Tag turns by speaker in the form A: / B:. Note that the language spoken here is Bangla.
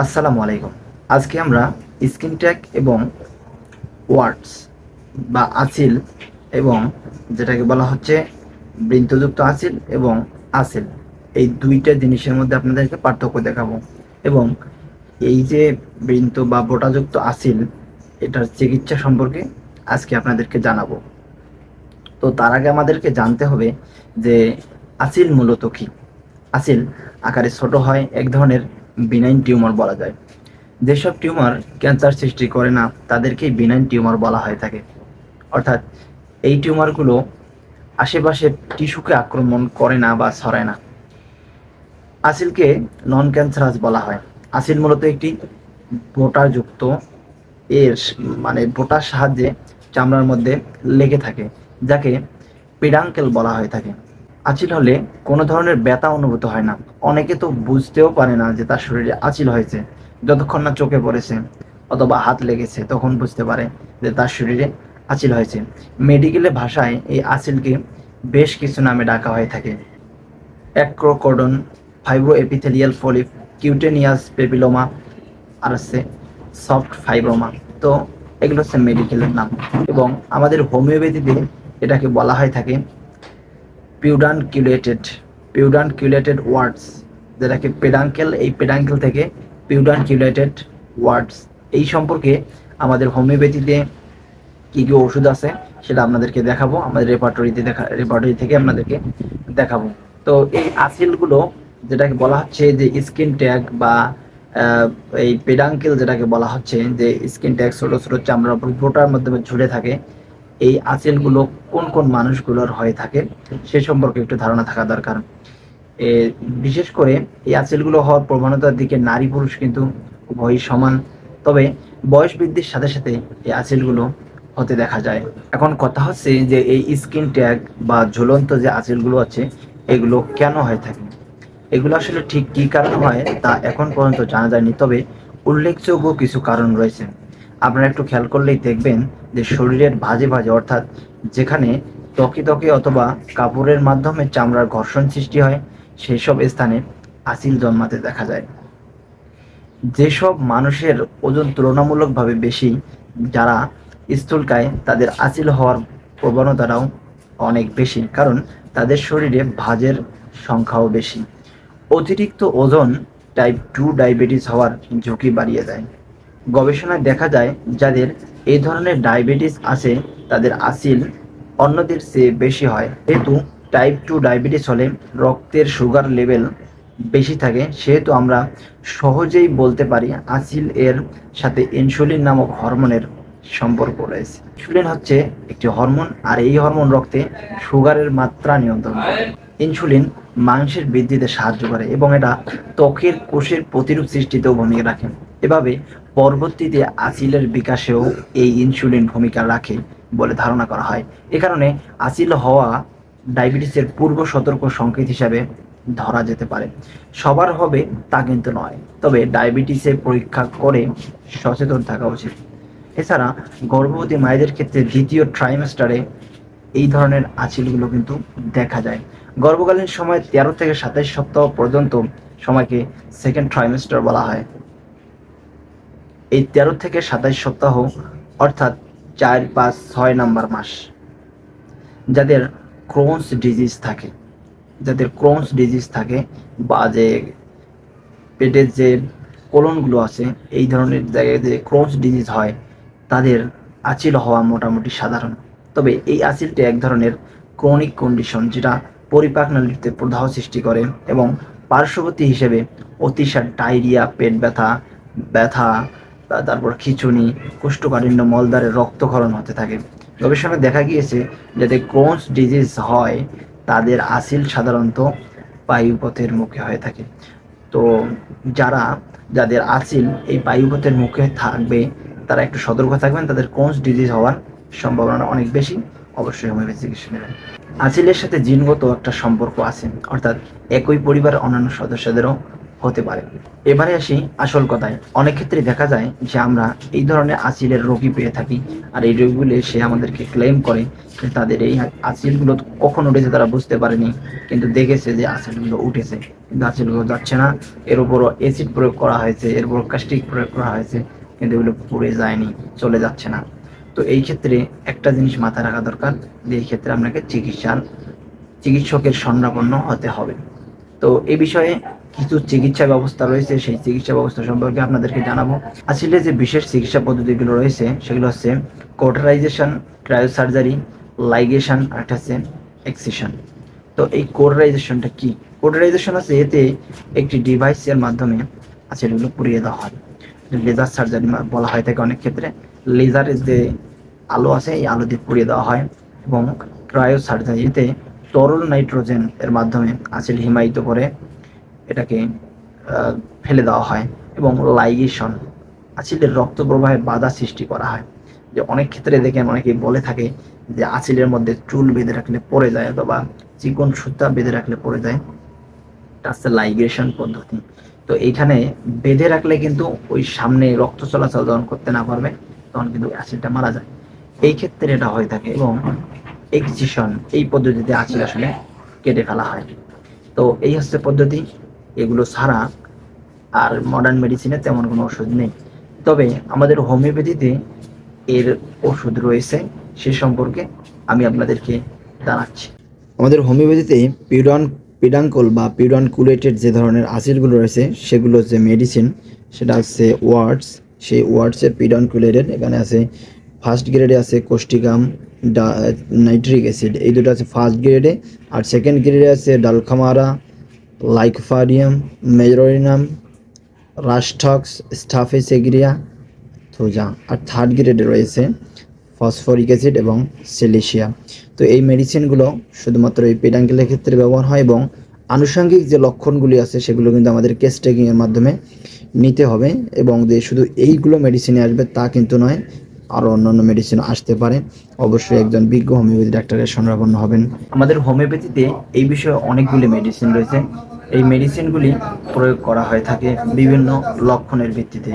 A: আসসালামু আলাইকুম। আজকে আমরা স্কিন ট্যাগ এবং ওয়ার্ডস বা আসিল এবং যেটাকে বলা হচ্ছে বৃন্তযুক্ত আসিল এবং আসিল এই দুইটা জিনিসের মধ্যে আপনাদেরকে পার্থক্য দেখাবো। এবং এই যে বৃন্ত বা বোটাযুক্ত আসিল এটার চিকিৎসা সম্পর্কে আজকে আপনাদেরকে জানাব। তো তার আগে আমাদেরকে জানতে হবে যে আসিল মূলত কি? আসিল আকারে ছোট হয়, এক ধরনের বিনাইন টিউমার বলা যায়। যেসব টিউমার ক্যান্সার সৃষ্টি করে না, তাদেরকেই বিনাইন টিউমার বলা হয়ে থাকে। অর্থাৎ এই টিউমারগুলো আশেপাশের টিস্যুকে আক্রমণ করে না বা ছড়ায় না। আসিলকে নন ক্যান্সারাস বলা হয়। আসিল মূলত একটি বোটাযুক্ত এর মানে বোটার সাহায্যে চামড়ার মধ্যে লেগে থাকে, যাকে পিডাঙ্কেল বলা হয়ে থাকে। আচিল হলে কোনো ধরনের ব্যথা অনুভূত হয় না। অনেকে তো বুঝতেও পারে না যে তার শরীরে আচিল হয়েছে। যতক্ষণ না চোখে পড়েছে অথবা হাত লেগেছে, তখন বুঝতে পারে যে তার শরীরে আচিল হয়েছে। মেডিকেলে ভাষায় এই আচিলকে বেশ কিছু নামে ডাকা হয়ে থাকে। Acrochordon fibroepithelial polyp cutaneous papilloma, আর হচ্ছে সফট ফাইব্রোমা। তো এগুলো হচ্ছে মেডিকেলের নাম। এবং আমাদের হোমিওপ্যাথিতে এটাকে বলা হয়ে থাকে পিউডানকিউলেটেড পিউডানকিউলেটেড ওয়ার্ডস যেটাকে পেডাঙ্কেল এই পেডাঙ্কেল থেকে পিউডানকিউলেটেড ওয়ার্ডস এই সম্পর্কে আমাদের হোমিওপ্যাথিতে কী কী ওষুধ আছে সেটা আপনাদেরকে দেখাবো, আমাদের রেপার্টরিতে দেখা রেপার্টরি থেকে আপনাদেরকে দেখাবো। তো এই আসিলগুলো যেটাকে বলা হচ্ছে যে স্কিন ট্যাগ বা এই পেডাঙ্কেল যেটাকে বলা হচ্ছে যে স্কিন ট্যাগ ছোটো ছোটো চামড়ার চামড়া বোটার মাধ্যমে ঝুলে থাকে এই আঁচেলগুলো কোন কোন মানুষগুলোর হয়ে থাকে সে সম্পর্কে একটু ধারণা থাকা দরকার। বিশেষ করে এই আঁচেলগুলো হওয়ার প্রবণতার দিকে নারী পুরুষ কিন্তু উভয়ই সমান। তবে বয়স বৃদ্ধির সাথে সাথে এই আঁচেলগুলো হতে দেখা যায়। এখন কথা হচ্ছে যে এই স্কিন ট্যাগ বা ঝুলন্ত যে আঁচেলগুলো আছে, এগুলো কেন হয়ে থাকে? এগুলো আসলে ঠিক কী কারণে হয় তা এখন পর্যন্ত জানা যায়নি, তবে উল্লেখযোগ্য কিছু কারণ রয়েছে। আপনারা একটু খেয়াল করলেই দেখবেন যে শরীরের ভাজে ভাজে অর্থাৎ যেখানে ত্বকে ত্বকে অথবা কাপড়ের মাধ্যমে চামড়ার ঘর্ষণ সৃষ্টি হয় সেই সব স্থানে আসিল জন্মাতে দেখা যায়। যেসব মানুষের ওজন তুলনামূলকভাবে বেশি, যারা স্থূলকায়, তাদের আসিল হওয়ার প্রবণতাটাও অনেক বেশি, কারণ তাদের শরীরে ভাজের সংখ্যাও বেশি। অতিরিক্ত ওজন টাইপ টু ডায়াবেটিস হওয়ার ঝুঁকি বাড়িয়ে দেয়। গবেষণায় দেখা যায় যাদের এই ধরনের ডায়াবেটিস আছে, তাদের আসিল অন্যদের চেয়ে বেশি হয়। যেহেতু টাইপ টু ডায়াবেটিস হলে রক্তের সুগার লেভেল বেশি থাকে, সেহেতু আমরা সহজেই বলতে পারি আসিল এর সাথে ইনসুলিন নামক হরমোনের সম্পর্ক রয়েছে। ইনসুলিন হচ্ছে একটি হরমোন আর এই হরমোন রক্তে সুগারের মাত্রা নিয়ন্ত্রণ করে। ইনসুলিন মাংসের বৃদ্ধিতে সাহায্য করে এবং এটা ত্বকের কোষের প্রতিরূপ সৃষ্টিতেও ভূমিকা রাখে। এভাবে পরবর্তীতে আসিলের বিকাশেও এই ইনসুলিন ভূমিকা রাখে বলে ধারণা করা হয়। এ কারণে আসিল হওয়া ডায়াবেটিসের পূর্ব সতর্ক সংকেত হিসাবে ধরা যেতে পারে। সবার হবে তা কিন্তু নয়, তবে ডায়াবেটিসের পরীক্ষা করে সচেতন থাকা উচিত। এছাড়া গর্ভবতী মায়েদের ক্ষেত্রে দ্বিতীয় ট্রাইমেস্টারে এই ধরনের আঁচিলগুলো কিন্তু দেখা যায়। গর্ভকালীন সময় তেরো থেকে সাতাইশ সপ্তাহ পর্যন্ত সময়কে সেকেন্ড ট্রাইমেস্টার বলা হয়। এই তেরো থেকে সাতাইশ সপ্তাহ অর্থাৎ চার পাঁচ ছয় নাম্বার মাস। যাদের ক্রোনস ডিজিজ থাকে, যাদের ক্রোনস ডিজিজ থাকে বা যে পেটের যে কোলনগুলো আছে, এই ধরনের জায়গায় যে ক্রোনস ডিজিজ হয়, তাদের আচিল হওয়া মোটামুটি সাধারণ। তবে এই আচিলটি এক ধরনের ক্রনিক কন্ডিশন যেটা পরিপাক নালীতে প্রদাহ সৃষ্টি করে এবং পার্শ্ববর্তী হিসেবে অতিসার, ডায়রিয়া, পেট ব্যথা ব্যথা তারপর খিচুনি, কোষ্ঠকাঠিন্য, মলদ্বারে রক্তক্ষরণ হতে থাকে। গবেষণায় দেখা গিয়েছে যাতে ক্রোনস ডিজিজ হয়, তাদের আসিল সাধারণত বায়ুপথের মুখে হয়ে থাকে। তো যারা, যাদের আসিল এই বায়ুপথের মুখে থাকবে, তারা একটু সতর্ক থাকবেন, তাদের কোনস ডিজিজ হওয়ার সম্ভাবনা অনেক বেশি, অবশ্যই হোমিওপ্যাথি চিকিৎসা নেবেন। আসিলের সাথে জিনগত একটা সম্পর্ক আছে, অর্থাৎ একই পরিবারের অন্যান্য সদস্যদেরও হতে পারে। এবারে আসি আসল কথায়। অনেক ক্ষেত্রে দেখা যায় যে আমরা এই ধরনের আসিলের রোগী পেয়ে থাকি, আর এই রোগীগুলি সে আমাদেরকে ক্লেম করে যে তাদের এই আসিলগুলো কখন উঠেছে তারা বুঝতে পারেনি, কিন্তু দেখেছে যে আসিলগুলো উঠেছে। কিন্তু আসিলগুলো যাচ্ছে না, এর উপরও অ্যাসিড প্রয়োগ করা হয়েছে, এর উপর কাস্টিক প্রয়োগ করা হয়েছে, কিন্তু এগুলো পুড়ে যায়নি, চলে যাচ্ছে না। তো এই ক্ষেত্রে একটা জিনিস মাথায় রাখা দরকার যে এই ক্ষেত্রে আপনাকে চিকিৎসার, চিকিৎসকের স্বর্ণাপন্ন হতে হবে। তো এ বিষয়ে কিছু চিকিৎসা ব্যবস্থা রয়েছে, সেই চিকিৎসা ব্যবস্থা সম্পর্কে আপনাদেরকে জানাব। আসলে যে বিশেষ চিকিৎসা পদ্ধতিগুলো রয়েছে, সেগুলো হচ্ছে কোটারাইজেশন ক্রায়োসার্জারি লাইগেশন আর একটা হচ্ছে এক্সিশন তো এই কোটারাইজেশনটা কি? কোটারাইজেশন আছে এতে একটি ডিভাইসের মাধ্যমে আছে এগুলো পুড়িয়ে দেওয়া হয়। লেজার সার্জারি বলা হয় থাকে অনেক ক্ষেত্রে। লেজারের যে আলো আছে, এই আলো দিয়ে পুড়িয়ে দেওয়া হয় এবং ক্রায়ো সার্জারিতে তরল নাইট্রোজেন এর মাধ্যমে অ্যাসিড হিমায়িত করে এটাকে ফেলে দেওয়া হয় এবং লাইগেশন অ্যাসিডের রক্ত প্রবাহে বাধা সৃষ্টি করা হয়। যে অনেক ক্ষেত্রে দেখেন, অনেকেই বলে থাকে যে অ্যাসিডের মধ্যে চুল বেঁধে রাখলে পড়ে যায় অথবা চিকন সুতা বেঁধে রাখলে পড়ে যায়। এটা হচ্ছে লাইগেশন পদ্ধতি। তো এইখানে বেঁধে রাখলে কিন্তু ওই সামনে রক্ত চলাচল যখন করতে না পারবে তখন কিন্তু অ্যাসিডটা মারা যায়। এই ক্ষেত্রে এটা হয়ে থাকে এবং এক্সিশন এই পদ্ধতিতে অ্যাসিড আসলে কেটে ফেলা হয়। তো এই হচ্ছে পদ্ধতি। এগুলো ছাড়া আর মডার্ন মেডিসিনে তেমন কোনো ওষুধ নেই। তবে আমাদের হোমিওপ্যাথিতে এর ওষুধ রয়েছে, সে সম্পর্কে আমি আপনাদেরকে জানাচ্ছি। আমাদের হোমিওপ্যাথিতে পিউডন, পিডাঙ্কল বা পিউডানকুলেটেড যে ধরনের অ্যাসিডগুলো রয়েছে, সেগুলো যে মেডিসিন সেটা হচ্ছে ওয়ার্ডস সেই ওয়ার্ডসের পিডানকুলেটেড, এখানে আছে ফার্স্ট গ্রেডে আছে কোস্টিকাম নাইট্রিক অ্যাসিড, এই দুটো আছে ফার্স্ট গ্রেডে আর সেকেন্ড গ্রেডে আছে ডালখামারা, লাইকফারিয়াম, মেজরিনাম রাস্টক্স স্টাফেসেগ্রিয়া, থোজা, আর থার্ড গ্রেডে রয়েছে ফসফরিক অ্যাসিড এবং সিলিশিয়া। তো এই মেডিসিনগুলো শুধুমাত্র এই পেডাঙ্কেলের ক্ষেত্রে ব্যবহার হয় এবং আনুষঙ্গিক যে লক্ষণগুলি আছে সেগুলো কিন্তু আমাদের কেস টেকিংয়ের মাধ্যমে নিতে হবে এবং যে শুধু এইগুলো মেডিসিনে আসবে তা কিন্তু নয় আরও অন্যান্য মেডিসিন আসতে পারে। অবশ্যই একজন বিজ্ঞ হোমিওপ্যাথি ডাক্তারের স্বর্ণাপন্ন হবেন। আমাদের হোমিওপ্যাথিতে এই বিষয়ে অনেকগুলি মেডিসিন রয়েছে। এই মেডিসিনগুলি প্রয়োগ করা হয়ে থাকে বিভিন্ন লক্ষণের ভিত্তিতে।